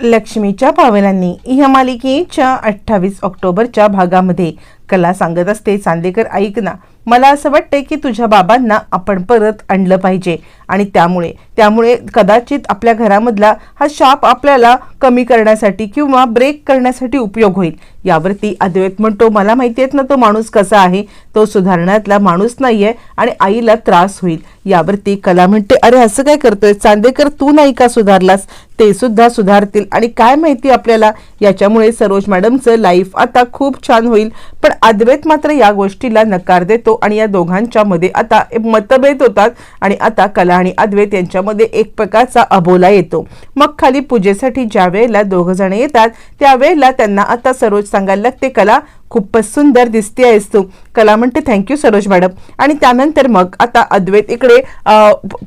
लक्ष्मीच्या पावलांनी या मालिकेच्या अठ्ठावीस ऑक्टोबरच्या भागामध्ये कला सांगत असते. चांदेकर ऐक ना. मला असं वाटतंय की तुझ्या बाबांना आपण परत आणलं पाहिजे. आणि त्यामुळे त्यामुळे कदाचित आपल्या घरामधला हा शाप आपल्याला कमी करण्यासाठी किंवा ब्रेक करण्यासाठी उपयोग होईल. यावरती अद्वैत म्हणतो मला माहिती आहेत ना तो माणूस कसा आहे? तो सुधारण्यातला माणूस नाहीये आणि आईला त्रास होईल. यावरती कला म्हणते अरे असं काय करतोय? चांदेकर तू नाही का सुधारलास? ते सुद्धा सुधारतील आणि काय माहिती आपल्याला? याच्यामुळे सरोज मॅडमचं लाईफ आता खूप छान होईल. पण अद्वैत मात्र या गोष्टीला नकार देतो आणि या दोघांच्या मध्ये आता मतभेद होतात आणि आता कला आणि अद्वैत यांच्यामध्ये एक प्रकारचा अबोला येतो. मग खाली पूजेसाठी ज्या वेळेला दोघ जण येतात. त्यावेळेला त्यांना आता सरोज सांगायला लागते कला खूपच सुंदर दिसते आहेस तू. कला म्हणते थँक्यू सरोज मॅडम. आणि त्यानंतर मग आता अद्वैत इकडे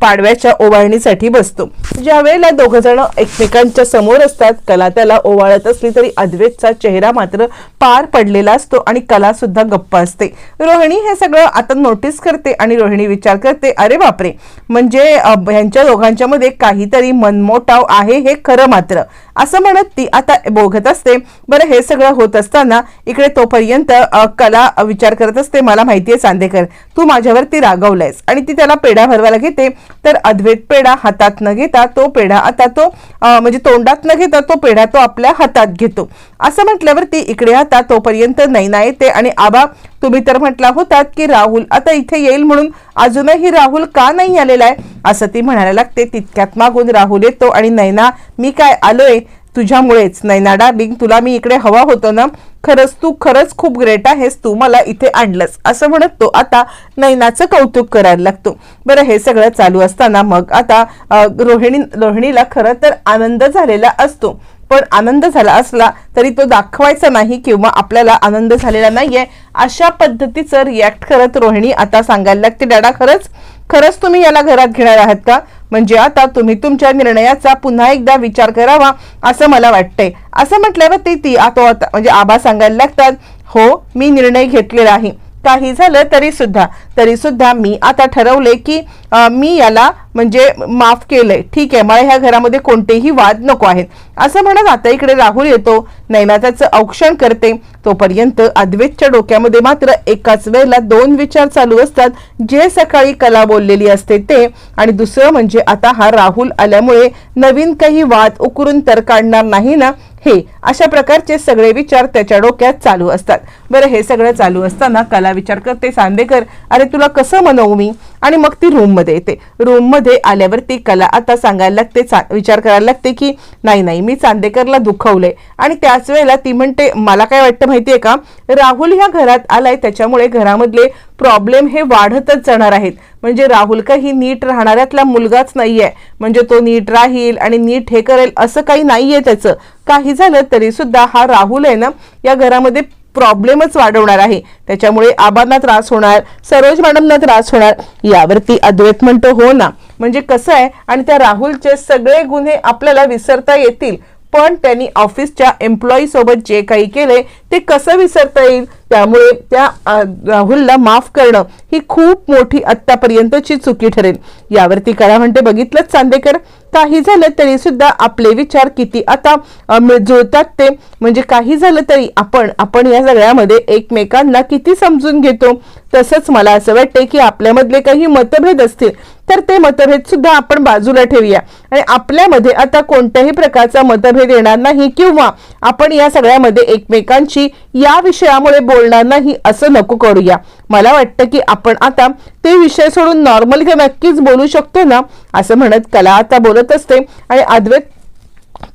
पाडव्याच्या ओवाळणीसाठी बसतो. ज्या वेळेला दोघं जण एकमेकांच्या समोर असतात कला त्याला ओवाळत असली तरी अद्वैतचा चेहरा मात्र पार पडलेला असतो आणि कला सुद्धा गप्प असते. रोहिणी हे सगळं आता नोटीस करते आणि रोहिणी विचार करते अरे बापरे! म्हणजे ह्यांच्या दोघांच्या मध्ये काहीतरी मनमोटाव आहे हे खरं मात्र. असं म्हणत ती आता बोघत असते. बरं हे सगळं होत असताना इकडे तो पर्यंत कला विचार करत असते मला माहितीये चांदेकर तू माझ्यावरती रागवलायस आणि ती त्याला पेढा भरवायला घेते तर अद्वैत पेढा हातात न घेता तो पेढा आता तो म्हणजे तोंडात न घेता तो पेढा तो आपल्या हातात घेतो. असं म्हटल्यावरती इकडे आता तोपर्यंत नैना येते आणि आबा तुम्ही तर म्हटला होतात की राहुल आता इथे येईल म्हणून अजूनही राहुल का नाही आलेला आहे? असं ती म्हणायला लागते. तितक्यात मागून राहुल येतो आणि नैना मी काय आलोय? तुझ्यामुळेच. नैना डार्लिंग तुला मी इकडे हवा होतो ना? खरंच तू खरंच खूप ग्रेट आहेस. तू मला इथे आणलंस. असं म्हणत तो आता नैनाचं कौतुक करायला लागतो. बरं हे सगळं चालू असताना मग आता रोहिणी रोहिणीला खरं तर आनंद झालेला असतो. पण आनंद झाला असला तरी तो दाखवायचा नाही किंवा आपल्याला आनंद झालेला नाहीये. अशा पद्धतीचं रिॲक्ट करत रोहिणी आता सांगायला लागते डॅडा खरंच? खरंच तुम्ही याला घरात घेणार आहात का? म्हणजे आता तुम्ही तुमच्या निर्णयाचा पुन्हा एकदा विचार करावा असं मला वाटतंय. असं म्हटल्यावर ती ती आतो आता- म्हणजे आबा सांगायला लागतात हो मी निर्णय घेतलेला आहे. काही झालं तरी सुद्धा. तरी सुद्धा मी आता ठरवले की मी याला म्हणजे माफ केलंय. ठीक आहे मला ह्या घरामध्ये कोणतेही वाद नको आहेत. असं म्हणत आता इकडे राहुल येतो. नैनाद्याचं औक्षण करते. तोपर्यंत अद्वैतच्या डोक्यामध्ये मात्र एकाच वेळेला दोन विचार चालू असतात. जे सकाळी कला बोललेली असते ते. आणि दुसरं म्हणजे आता हा राहुल आल्यामुळे नवीन काही वाद उकरून तर काढणार नाही ना? हे अशा प्रकारचे सगळे विचार त्याच्या डोक्यात चालू असतात. बरं हे सगळं चालू असताना कला विचार करते सांदेकर अरे तुला कसं म्हणवू मी? आणि मग ती रूममध्ये येते. रूममध्ये आल्यावरती आल्यावर ती कला आता सांगायला लागते चा- विचार करायला लागते की नाही नाही मी चांदेकरला दुखवले आणि त्याच वेळेला ती म्हणते मला काय वाटतं माहितीये का? राहुल ह्या घरात आलाय त्याच्यामुळे घरामधले प्रॉब्लेम हे वाढतच जाणार आहेत. म्हणजे राहुल काही नीट राहणाऱ्यातला मुलगाच नाहीये. म्हणजे तो नीट राहील आणि नीट हे करेल असं काही नाहीये त्याचं. काही झालं तरी सुद्धा हा राहुल आहे ना या घरामध्ये प्रॉब्लेमच वाढवणार आहे. त्याच्यामुळे आबांना त्रास होणार सरोज मॅडमना त्रास होणार. यावरती अद्वैत म्हणतो हो ना. म्हणजे कसं आहे आणि त्या राहुलचे सगळे गुन्हे आपल्याला विसरता येतील. पण त्यांनी ऑफिसच्या एम्प्लॉई सोबत जे काही केले ते कसं विसरता येईल? त्यामुळे त्या राहुलला माफ करणं ही खूप मोठी आत्तापर्यंतची चुकी ठरेल. यावरती करा म्हणते बघितलंच चांदेकर. काही झालं तरी सुद्धा आपले विचार किती आता जुळतात ते. म्हणजे काही झालं तरी आपण आपण या सगळ्यामध्ये एकमेकांना किती समजून घेतो? तसंच मला असं वाटते की आपल्यामधले काही मतभेद असतील तर ते मतभेद सुद्धा आपण बाजूला ठेवूया. आणि आपल्यामध्ये आता कोणत्याही प्रकारचा मतभेद येणार नाही किंवा आपण या सगळ्यामध्ये एकमेकांशी या विषयामुळे बोलणार नाही असं नको करूया. मला वाटतं की आपण आता ते विषय सोडून नॉर्मल नक्कीच बोलू शकतो ना असं म्हणत कला आता बोलत असते आणि अद्वैत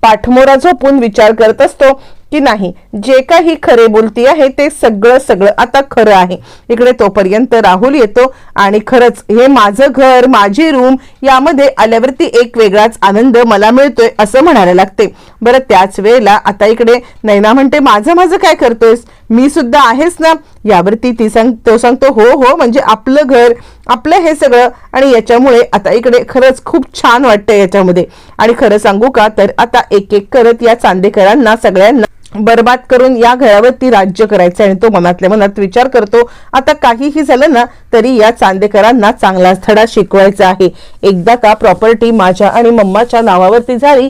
पाठमोरा झोपून विचार करत असतो. की नाही. जे काही खरे बोलती आहे ते सगळं सगळं आता खरं आहे. इकडे तोपर्यंत राहुल येतो आणि खरंच हे माझं घर माझी रूम यामध्ये आल्यावरती एक वेगळाच आनंद मला मिळतोय असं म्हणायला लागते. बरं त्याच वेळेला आता इकडे नैना म्हणते माझं माझं काय करतोयस? मी सुद्धा आहेस ना? यावरती ती सांग तो सांगतो हो हो म्हणजे आपलं घर आपलं हे सगळं. आणि याच्यामुळे आता इकडे खरंच खूप छान वाटतं याच्यामध्ये. आणि खरं सांगू का तर आता एक एक करत या चांदेकरांना सगळ्यांना बरबाद करून या घरावरती राज्य करायचं आणि तो मनातल्या मनात विचार करतो आता काहीही झालं ना तरी या चांदेकरांना चांगलाच धडा शिकवायचा आहे. एकदा का प्रॉपर्टी माझ्या आणि मम्माच्या नावावरती झाली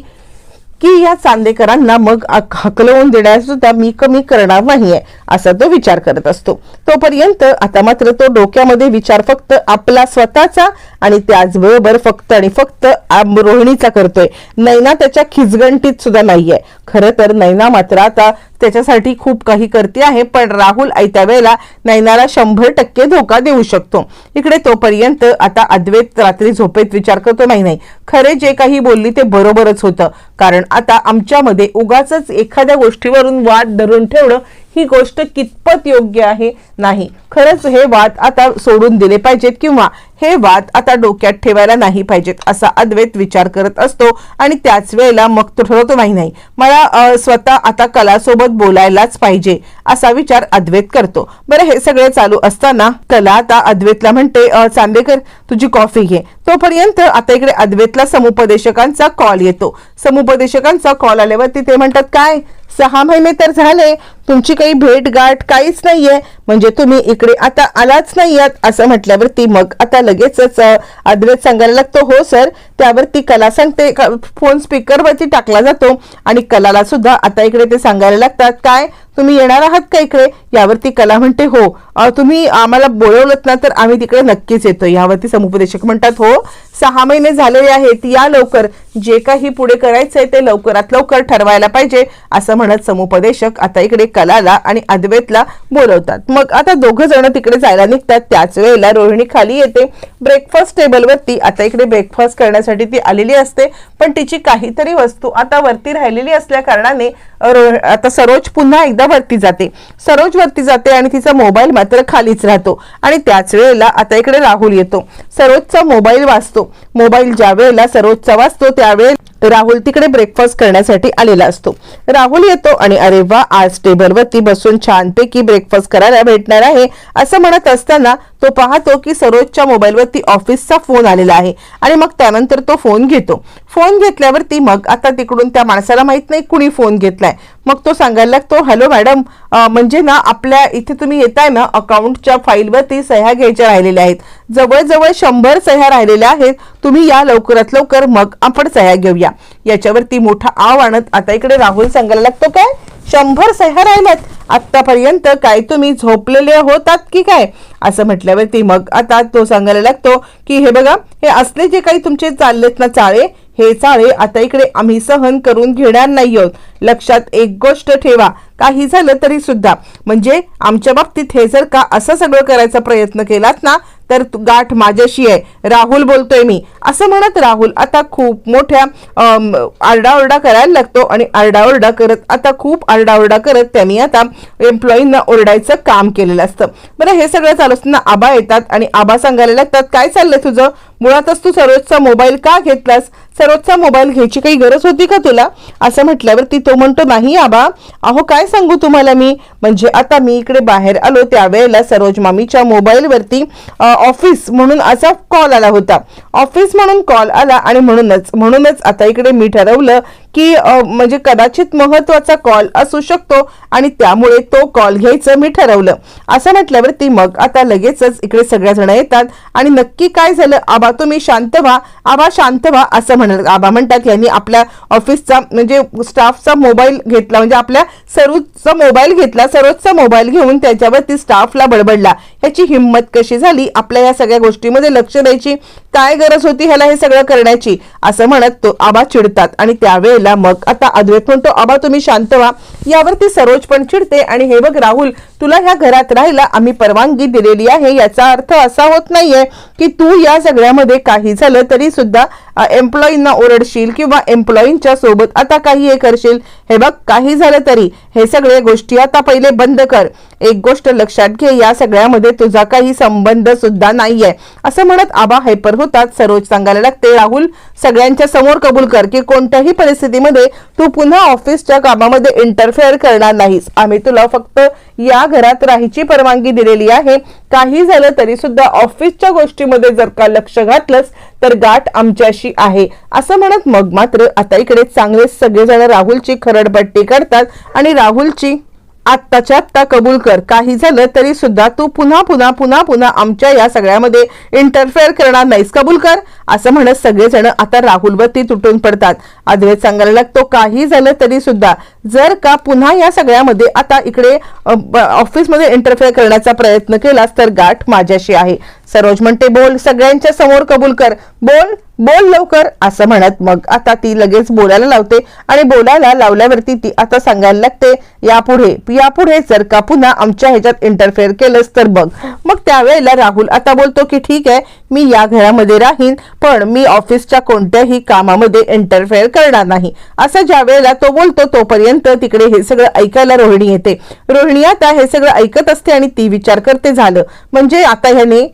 की या चांदेकरांना मग हकलवून देण्यास सुद्धा मी कमी करणार नाहीये असा तो विचार करत असतो. तोपर्यंत आता मात्र तो डोक्यामध्ये विचार फक्त आपला स्वतःचा आणि त्याचबरोबर फक्त आणि फक्त आम- रोहिणीचा करतोय. नैना त्याच्या खिचगंटीत सुद्धा नाहीये. खरं तर नैना मात्र आता त्याच्यासाठी खूप काही करते आहे पण राहुल आयत्या वेळेला नैनाला शंभर टक्के धोका देऊ शकतो. इकडे तोपर्यंत आता अद्वैत रात्री झोपेत विचार करतो नाही नाही. खरे जे काही बोलली ते बरोबरच होतं. कारण आता आमच्यामध्ये उगाच एखाद्या गोष्टीवरून वाद धरून ठेवणं ही गोष्ट कितपत योग्य आहे? नाही. खरंच हे वाद आता सोडून दिले पाहिजेत किंवा हे वाद आता डोक्यात ठेवायला नाही पाहिजेत असा अद्वैत विचार करत असतो आणि त्याच वेळेला मग तो ठरवतो नाही नाही मला स्वतः आता कलासोबत बोलायलाच पाहिजे असा विचार अद्वैत करतो. बरं हे सगळे चालू असताना कला आता अद्वैतला म्हणते चांदेकर तुझी कॉफी घे. तोपर्यंत आता इकडे अद्वैतला समुपदेशकांचा कॉल येतो. समुपदेशकांचा कॉल आल्यावरती ते म्हणतात काय? सहा महिने तर झाले तुमची काही भेट गाठ काहीच नाहीये म्हणजे तुम्ही इकडे आता आलाच नाही आहात असं म्हटल्यावरती मग आता लगेचच अ, अद्वैत सांगायला लागतो हो सर. त्यावरती कला सांगते फोन स्पीकरवरती टाकला जातो आणि कलाला सुद्धा आता इकडे ते सांगायला लागतात. काय? तुम्ही येणार आहात का इकडे? यावरती कला म्हणते हो. तुम्ही आम्हाला बोलवलं ना तर आम्ही तिकडे नक्कीच येतो. यावरती समुपदेशक म्हणतात हो. सहा महिने झालेले आहेत या लवकर. जे काही पुढे करायचं आहे ते लवकरात लवकर ठरवायला पाहिजे असं म्हणत समुपदेशक आता इकडे कलाला आणि अद्वैतला बोलवतात. मग आता दोघं जण तिकडे जायला निघतात. त्याच वेळेला रोहिणी खाली येते. ब्रेकफास्ट टेबलवरती आता इकडे ब्रेकफास्ट करण्यासाठी ती आलेली असते पण तिची काहीतरी वस्तू आता वरती राहिलेली असल्या कारणाने आता सरोज पुन्हा एकदा वरती जाते. सरोज वरती जाते आणि तिचा मोबाईल मात्र खालीच राहतो. आणि त्याच वेळेला आता इकडे राहुल येतो. सरोजचा मोबाईल वाचतो. मोबाईल ज्या वेळेला सरोजचा वाचतो त्यावेळेला राहुल तिकडे ब्रेकफास्ट करण्यासाठी आलेला असतो. राहुल येतो आणि अरे वा आज टेबलवरती बसून छानपैकी ब्रेकफास्ट करायला भेटणार आहे असं म्हणत असताना तो पाहतो की सरोजच्या मोबाईलवरती ऑफिसचा फोन आलेला आहे आणि मग त्यानंतर तो फोन घेतो. फोन घेतल्यावरती मग आता तिकडून त्या माणसाला माहीत नाही कुणी फोन घेतलाय. मग तो सांगायला लागतो हॅलो मॅडम म्हणजे ना आपल्या इथे तुम्ही येताय ना अकाउंटच्या फाईलवरती सह्या घ्यायच्या राहिलेल्या आहेत. जवळजवळ शंभर सह्या राहिलेल्या आहेत. तुम्ही या लवकरात लवकर मग आपण सह्या घेऊया. याच्यावरती मोठा आव आणत आता इकडे राहुल सांगायला लागतो काय? शंभर सह्या राहिल्यात. आतापर्यंत काय तुम्ही झोपलेले होतात की काय? असं म्हटल्यावरती मग आता तो सांगायला लागतो की हे बघा हे असले जे काही तुमचे चाललेत ना चाळे हे चाळे आता इकडे आम्ही सहन करून घेणार नाही आहोत. लक्षात एक गोष्ट ठेवा. काही झालं तरी सुद्धा. म्हणजे आमच्या बाबतीत हे जर का असं सगळं करायचा प्रयत्न केलात ना तर तू- गाठ माझ्याशी आहे. राहुल बोलतोय मी. असं म्हणत राहुल आता खूप मोठ्या आरडाओरडा करायला लागतो आणि आरडाओरडा करत आता खूप आरडाओरडा करत त्यांनी आता एम्प्लॉईंना ओरडायचं काम केलेलं असतं. बरं हे सगळं चालू असताना आबा येतात आणि आबा सांगायला लागतात काय चाललंय तुझं? मुळातच तू सरोजचा मोबाईल का घेतलास? सरोजचा मोबाईल घ्यायची काही गरज होती का तुला? असं म्हटल्यावरती तो म्हणतो नाही आबा. अहो काय सांगू तुम्हाला मी? म्हणजे आता मी इकडे बाहेर आलो त्यावेळेला सरोज मामीच्या मोबाईलवरती ऑफिस म्हणून असा कॉल आला होता. ऑफिस म्हणून कॉल आला आणि म्हणूनच म्हणूनच आता इकडे मी ठरवलं की म्हणजे कदाचित महत्त्वाचा कॉल असू शकतो आणि त्यामुळे तो कॉल घ्यायचं मी ठरवलं. असं म्हटल्यावरती मग आता लगेचच इकडे सगळ्या जण येतात आणि नक्की काय झालं? आबा तुम्ही शांत व्हा. आबा शांत व्हा असं म्हणत आबा म्हणतात यांनी आपल्या ऑफिसचा म्हणजे स्टाफचा मोबाईल घेतला म्हणजे आपल्या सरोजचा मोबाईल घेतला. सरोजचा मोबाईल घेऊन त्याच्यावरती स्टाफला बडबडला. ह्याची हिंमत कशी झाली? आपल्या या सगळ्या गोष्टीमध्ये लक्ष द्यायची. काय गरज होती ह्याला हे सगळं करण्याची? असं म्हणत तो आबा चिडतात आणि त्यावेळेला मग आता अद्वैत म्हणतो आबा तुम्ही शांत व्हा. यावरती सरोज पण चिडते आणि हे बघ राहुल तुला ह्या घरात राहायला आम्ही परवानगी दिलेली आहे. याचा अर्थ असा होत नाहीये की तू या सगळ्यामध्ये काही झालं तरी सुद्धा एम्प्लॉईंना ओरडशील किंवा एम्प्लॉईंच्या सोबत आता काही हे करशील हे बघ काही झालं तरी हे सगळे गोष्टी आता पहिले बंद कर. एक गोष्ट लक्षात घे या सगळ्यामध्ये तुझा काही संबंध सुद्धा नाहीये. असं म्हणत आबा हायपर होतात सरोज सांगायला लागते राहुल सगळ्यांच्या समोर कबूल कर की कोणत्याही परिस्थितीमध्ये तू पुन्हा ऑफिसच्या कामामध्ये इंटरफेअर करणार नाहीस. आम्ही तुला फक्त या घरात राहायची परवानगी दिलेली आहे. काही झालं तरी सुद्धा ऑफिसच्या गोष्टीमध्ये जर का लक्ष घातलंस तर गाठ आमच्याशी आहे. असं म्हणत मग मात्र आता इकडे चांगले सगळेजण राहुलची खरडपट्टी करतात आणि राहुलची आत्ताच्या आत्ता कबूल कर. काही झालं तरी सुद्धा तू पुन्हा पुन्हा पुन्हा पुन्हा आमच्या या सगळ्यामध्ये इंटरफेअर करणार नाहीस. कबूल कर. असं म्हणत सगळेजण आता राहुलवरती तुटून पडतात. अद्वैत सांगायला लागतो काही झालं तरी सुद्धा जर का पुन्हा या सगळ्यामध्ये आता इकडे ऑफिसमध्ये इंटरफेअर करण्याचा प्रयत्न केलास तर गाठ माझ्याशी आहे. सरोज म्हणते बोल सगळ्यांच्या समोर कबूल कर. बोल बोल लवकर. असं म्हणत मग आता ती लगेच बोलायला लावते आणि बोलायला लावल्यावरती ती आता सांगायला लागते यापुढे यापुढे जर का पुन्हा आमच्या ह्याच्यात इंटरफेअर केलंस तर बघ. मग त्यावेळेला राहुल आता बोलतो की ठीक आहे मी या घरामध्ये राहीन. पण मी ऑफिसच्या कोणत्याही कामामध्ये इंटरफेअर करणार नाही. असं ज्या वेळेला तो बोलतो तोपर्यंत तिकडे हे सगळं ऐकायला रोहिणी येते. रोहिणी आता हे सगळं ऐकत असते आणि ती विचार करते झालं. म्हणजे आता ह्याने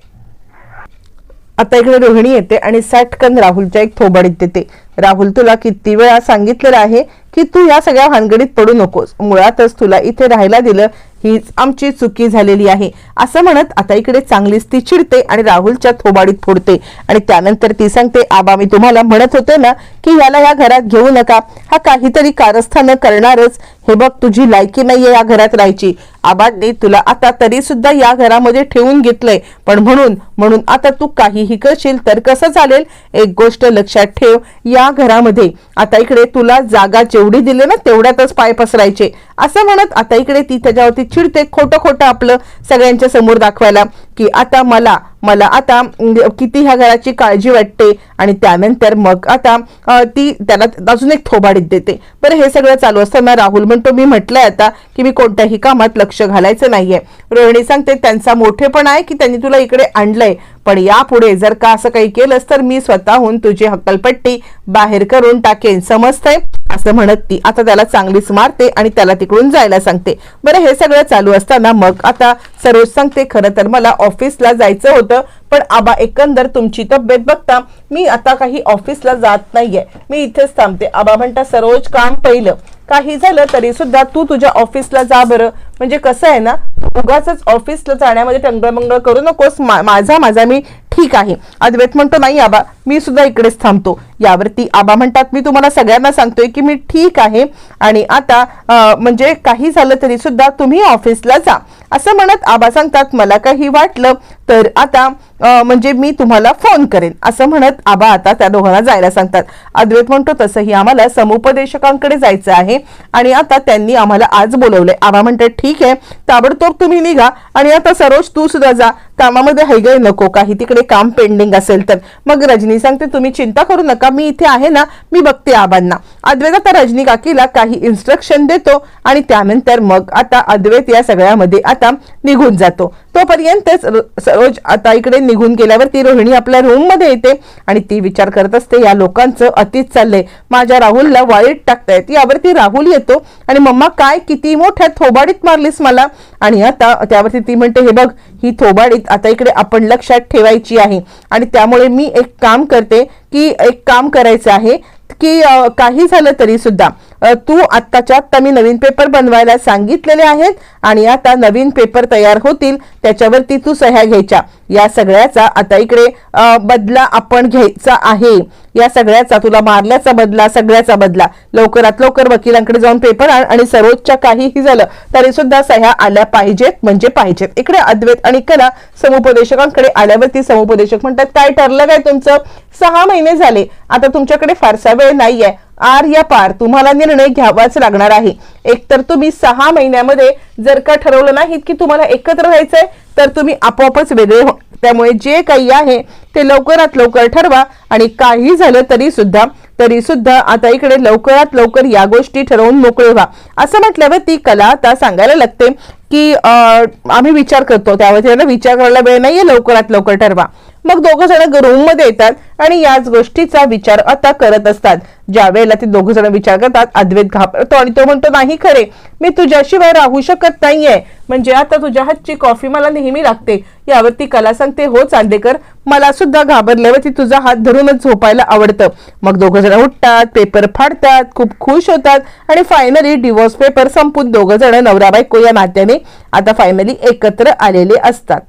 आता इकडे रोहिणी येते आणि सॅटकन राहुलच्या एक थोबाडीत देते. राहुल तुला किती वेळा सांगितलेलं आहे की तू या सगळ्या भानगडीत पडू नकोस. मुळातच तुला इथे राहायला दिलं हीच आमची चुकी झालेली आहे. असं म्हणत आता इकडे चांगलीच ती चिडते आणि राहुलच्या थोबाडीत फोडते. आणि त्यानंतर ती सांगते आबा मी तुम्हाला म्हणत होते ना की याला या घरात घेऊ नका. हा काहीतरी कारस्थानं करणारच. हे बघ तुझी लायकी नाहीये या घरात राहायची. आबांनी तुला आता तरी सुद्धा या घरामध्ये ठेवून घेतलंय. पण म्हणून म्हणून आता तू काहीही करशील तर कसं चालेल? एक गोष्ट लक्षात ठेव या घरामध्ये. आता इकडे तुला जागा जेवढी दिले ना तेवढ्यातच पाय पसरायचे. असं म्हणत आता इकडे ती त्याच्यावरती चिडते खोटं खोटं आपलं सगळ्यांच्या समोर दाखवायला की आता मला मला आता किती ह्या घराची काळजी वाटते आणि त्यानंतर मग आता ती त्याला अजून एक थोबाडीत देते. बरं हे सगळं चालू असताना राहुल म्हणतो मी म्हटलंय आता की मी कोणत्याही कामात लक्ष घालायचं नाहीये. रोहिणी सांगते त्यांचा मोठेपणा आहे की त्यांनी तुला इकडे आणलंय. पण यापुढे जर का असं काही केलंस तर मी स्वतःहून तुझी हक्कलपट्टी बाहेर करून टाकेन. समजतंय? असं म्हणत ती. आता त्याला चांगलीच मारते आणि त्याला तिकडून जायला सांगते. बरं हे सगळं चालू असताना मग आता सरोज सांगते खरं तर मला ऑफिसला जायचं होतं पण आबा एकंदर तुमची तब्येत बघता मी आता काही ऑफिसला जात नाहीये. मी इथेच थांबते. आबा म्हणता सरोज काम पहिलं. काही झालं तरी सुद्धा तू तुझ्या ऑफिसला जा बरं. म्हणजे कसं आहे ना उगाच ऑफिसला जाण्यामध्ये टंगळमंगळ करू नकोस. माझा माझा मी ठीक आहे. अद्वैत म्हणतो नाही आबा मी सुद्धा इकडेच थांबतो. यावरती आबा म्हणतात मी तुम्हाला सगळ्यांना सांगतोय की मी ठीक आहे आणि आता म्हणजे काही झालं तरी सुद्धा तुम्ही ऑफिसला जा. असं म्हणत आबा सांगतात मला काही वाटलं तर आता म्हणजे मी तुम्हाला फोन करेन. असं म्हणत आबा आता त्या दोघांना जायला सांगतात. अद्वैत म्हणतो तसंही आम्हाला समुपदेशकांकडे जायचं आहे आणि आता त्यांनी आम्हाला आज बोलवलंय. आबा म्हणतात ठीक आहे ताबडतोब तुम्ही निघा आणि आता सरोज तू सुद्धा जा. कामामध्ये हैगय नको काही तिकडे काम पेंडिंग असेल तर. मग रजनी सांगते तुम्ही चिंता करू नका मी इथे आहे ना मी बघते आबांना. अद्वैत आता रजनी काकीला काही इन्स्ट्रक्शन देतो आणि त्यानंतर मग आता अद्वैत या सगळ्यामध्ये आता निघून जातो. तोपर्यंतच सरोज आता इकडे निघून गेल्यावर ती रोहिणी आपल्या रूममध्ये येते आणि ती विचार करत असते या लोकांचं अतीच चाललंय. माझ्या राहुलला वाईट टाकतायत. यावरती राहुल येतो आणि मम्मा काय किती मोठ्या थोबाडीत मारलीस मला? आणि आता त्यावरती ती म्हणते हे बघ ही थोबाडीत आता इकडे आपण लक्षात ठेवायची आहे. आणि त्यामुळे मी एक काम करते की एक काम करायचं आहे की काही झालं तरी सुद्धा तू आत्ताच्या आत्ता मी नवीन पेपर बनवायला सांगितलेले आहेत आणि आता नवीन पेपर तयार होतील त्याच्यावरती तू सह्या घ्यायच्या. या सगळ्याचा आता इकडे बदला आपण घ्यायचा आहे. या सगळ्याचा तुला मारल्याचा बदला सगळ्याचा बदला. लवकरात लवकर वकिलांकडे जाऊन पेपर आण आणि सर्वोच्च काहीही झालं तरी सुद्धा सह्या आल्या पाहिजेत म्हणजे पाहिजेत. इकडे अद्वैत आणि कला समुपदेशकांकडे आल्यावरती समुपदेशक म्हणतात काय ठरलं काय तुमचं? सहा महिने झाले. आता तुमच्याकडे फारसा वेळ नाहीये. आर या पार. तुम्हाला निर्णय घ्यावाच लागणार आहे. एकतर तुम्ही सहा महिन्यामध्ये जर का ठरवलं नाहीत की तुम्हाला एकत्र राहायचंय तर तुम्ही आपोआपच वेगळे हो त्यामुळे जे काही आहे ते लवकरात लवकर ठरवा आणि काही झालं तरी सुद्धा तरी सुद्धा आता इकडे लवकरात लवकर या गोष्टी ठरवून मोकळे व्हा. असं म्हटल्यावर ती कला आता सांगायला लागते की आम्ही विचार करतो. त्यावर त्यांना विचार करायला वेळ नाहीये लवकरात लवकर ठरवा. मग दोघं जण रूममध्ये येतात आणि याच गोष्टीचा विचार आता करत असतात. ज्या वेळेला ते दोघ जण विचार करतात अद्वैत घाबरतो आणि तो म्हणतो नाही खरे मी तुझ्याशिवाय राहू शकत नाहीये. म्हणजे आता तुझ्या हातची कॉफी मला नेहमी लागते. यावरती कला सांगते हो चांदेकर मला सुद्धा घाबरल्यावरती तुझा हात धरूनच झोपायला आवडतं. मग दोघ जण उठतात पेपर फाडतात खूप खुश होतात आणि फायनली डिवोर्स पेपर संपून दोघ जण नवरा बायको या नात्याने आता फायनली एकत्र आलेले असतात.